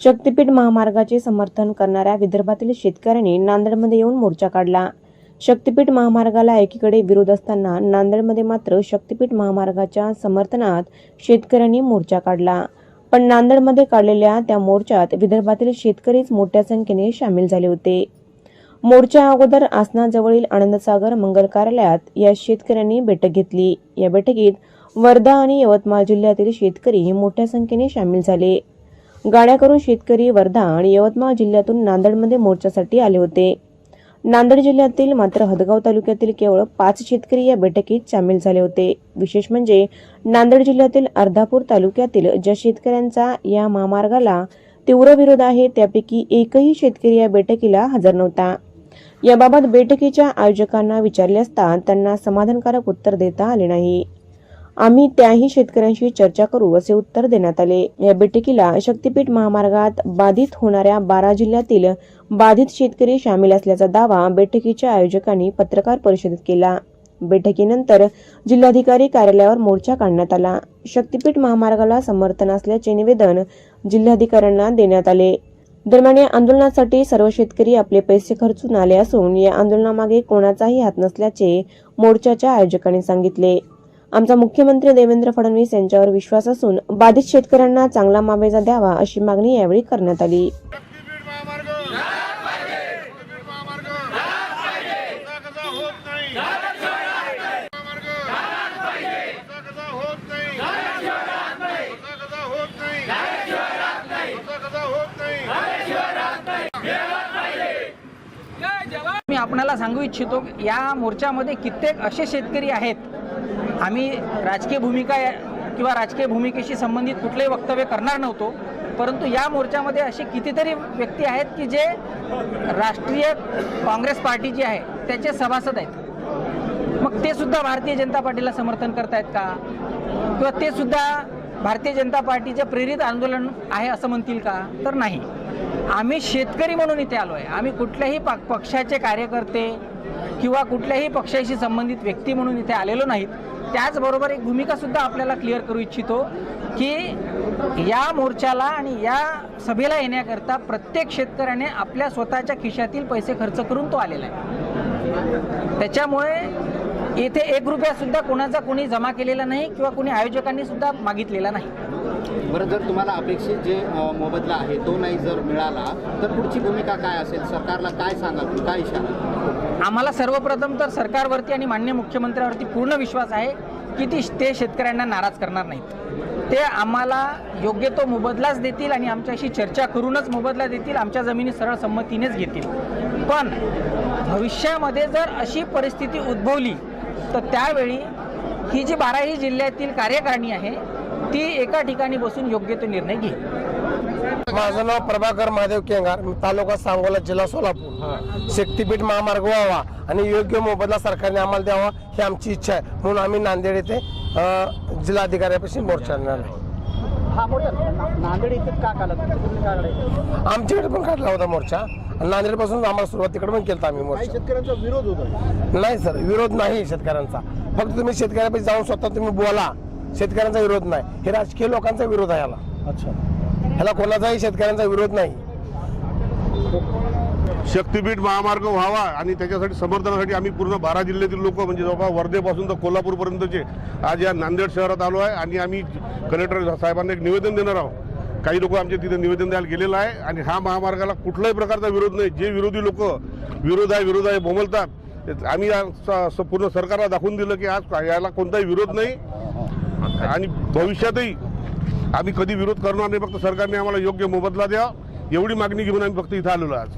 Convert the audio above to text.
शक्तीपीठ महामार्गाचे समर्थन करणाऱ्या विदर्भातील शेतकऱ्यांनी नांदेडमध्ये येऊन मोर्चा काढला. शक्तीपीठ महामार्गाला एकीकडे विरोध असताना नांदेडमध्ये मात्र शक्तीपीठ महामार्गाच्या समर्थनात शेतकऱ्यांनी मोर्चा काढला. पण नांदेडमध्ये काढलेल्या त्या मोर्चात विदर्भातील शेतकरीच मोठ्या संख्येने सामील झाले होते. मोर्चा अगोदर आसनाजवळील आनंदसागर मंगल कार्यालयात या शेतकऱ्यांनी बैठक घेतली. या बैठकीत वर्धा आणि यवतमाळ जिल्ह्यातील शेतकरी मोठ्या संख्येने सामील झाले. गाड्या करून शेतकरी वर्धा आणि यवतमाळ जिल्ह्यातून नांदेडमध्ये मोर्चासाठी आले होते. नांदेड जिल्ह्यातील मात्र हदगाव तालुक्यातील केवळ पाच शेतकरी या बैठकीत सामील झाले होते. विशेष म्हणजे नांदेड जिल्ह्यातील अर्धापूर तालुक्यातील ज्या शेतकऱ्यांचा या महामार्गाला तीव्र विरोध आहे त्यापैकी एकही शेतकरी या बैठकीला हजर नव्हता. याबाबत बैठकीच्या आयोजकांना विचारले असता त्यांना समाधानकारक उत्तर देता आले नाही. आम्ही त्याही शेतकऱ्यांशी चर्चा करू असे उत्तर देण्यात आले. या बैठकीला शक्तीपीठ महामार्गात बाधित होणाऱ्या बारा जिल्ह्यातील बाधित शेतकरी सामील असल्याचा दावा बैठकीच्या आयोजकांनी पत्रकार परिषदेत केला. बैठकीनंतर जिल्हाधिकारी कार्यालयावर मोर्चा काढण्यात आला. शक्तीपीठ महामार्गाला समर्थन असल्याचे निवेदन जिल्हाधिकाऱ्यांना देण्यात आले. दरम्यान या आंदोलनासाठी सर्व शेतकरी आपले पैसे खर्चून आले असून या आंदोलनामागे कोणाचाही हात नसल्याचे मोर्चाच्या आयोजकांनी सांगितले. आमचा मुख्यमंत्री देवेंद्र फडणवीस यांच्यावर विश्वास असून बाधित शेतकऱ्यांना चांगला मावेजा द्यावा अशी मागणी यावेळी करण्यात आली. मी आपणाला सांगू इच्छितो की या मोर्चामध्ये कित्येक असे शेतकरी आहेत आम्ही राजकीय भूमिका किंवा राजकीय भूमिकेशी संबंधित कुठलंही वक्तव्य करणार नव्हतो. परंतु या मोर्चामध्ये असे कितीतरी व्यक्ती आहेत की जे राष्ट्रीय काँग्रेस पार्टी जी आहे त्याचे सभासद आहेत. मग ते सुद्धा भारतीय जनता पार्टीला समर्थन करतायत का? किंवा ते सुद्धा भारतीय जनता पार्टीचे प्रेरित आंदोलन आहे असं म्हणतील का? तर नाही. आम्ही शेतकरी म्हणून इथे आलो आहे. आम्ही कुठल्याही पक- पक्षाचे कार्यकर्ते किंवा कुठल्याही पक्षाशी संबंधित व्यक्ती म्हणून इथे आलेलो नाहीत. त्याचबरोबर एक भूमिकासुद्धा आपल्याला क्लिअर करू इच्छितो की या मोर्चाला आणि या सभेला येण्याकरता प्रत्येक शेतकऱ्याने आपल्या स्वतःच्या खिशातील पैसे खर्च करून तो आलेला आहे. त्याच्यामुळे येथे एक रुपया सुद्धा कोणाचा कोणी जमा केलेला नाही किंवा कोणी आयोजकांनी सुद्धा मागितलेला नाही. बरं जर तुम्हाला अपेक्षित जे मोबदला आहे तो नाही जर मिळाला तर पुढची भूमिका काय असेल? सरकारला काय सांगाल? काय इशारा? आम्हाला सर्वप्रथम तर सरकारवरती आणि मान्य मुख्यमंत्र्यावरती पूर्ण विश्वास आहे की ती ते शेतकऱ्यांना नाराज करणार नाहीत. ते आम्हाला योग्य तो मोबदलाच देतील आणि आमच्याशी चर्चा करूनच मोबदला देतील आमच्या जमिनी सरळ संमतीनेच घेतील. पण भविष्यामध्ये जर अशी परिस्थिती उद्भवली तर त्यावेळी ही जी बाराही जिल्ह्यातील कार्यकारिणी आहे ती एका ठिकाणी बसून योग्य तो निर्णय घेईल. माझं नाव प्रभाकर महादेव केंगार. मी तालुका सांगोला जिल्हा सोलापूर. शक्तीपीठ महामार्ग व्हावा आणि योग्य मोबदला सरकारने आम्हाला द्यावा ही आमची इच्छा आहे. म्हणून आम्ही नांदेड येथे जिल्हाधिकाऱ्यापाशी मोर्चा आणणार आहे. हा नांदेड इथे का काढला? आमच्याकडे पण काढला होता मोर्चा. नांदेडपासून आम्हाला सुरुवात तिकडे पण केला आम्ही मोर्चा. शेतकऱ्यांचा विरोध होता नाही सर विरोध नाही शेतकऱ्यांचा. फक्त तुम्ही शेतकऱ्यापाशी जाऊन स्वतः तुम्ही बोला. शेतकऱ्यांचा विरोध नाही. हे राजकीय लोकांचा विरोध आहे याला. अच्छा. ह्याला कोणाचाही शेतकऱ्यांचा विरोध नाही. शक्तीपीठ महामार्ग व्हावा आणि त्याच्यासाठी समर्थनासाठी आम्ही पूर्ण बारा जिल्ह्यातील लोक म्हणजे जवळपास वर्धेपासून तर कोल्हापूरपर्यंतचे आज या नांदेड शहरात आलो आहे आणि आम्ही कलेक्टर साहेबांना एक निवेदन देणार आहोत. काही लोक आमच्या तिथे निवेदन द्यायला गेलेलं आहे आणि हा महामार्गाला कुठल्याही प्रकारचा विरोध नाही. जे विरोधी लोक विरोध आहे विरोध आहे बोमलतात आम्ही पूर्ण सरकारला दाखवून दिलं की आज याला कोणताही विरोध नाही. आणि भविष्यातही आम्ही कधी विरोध करणार नाही फक्त सरकारने आम्हाला योग्य मोबदला द्या. एवढी मागणी घेऊन आम्ही फक्त इथं आलेलो आहे आज.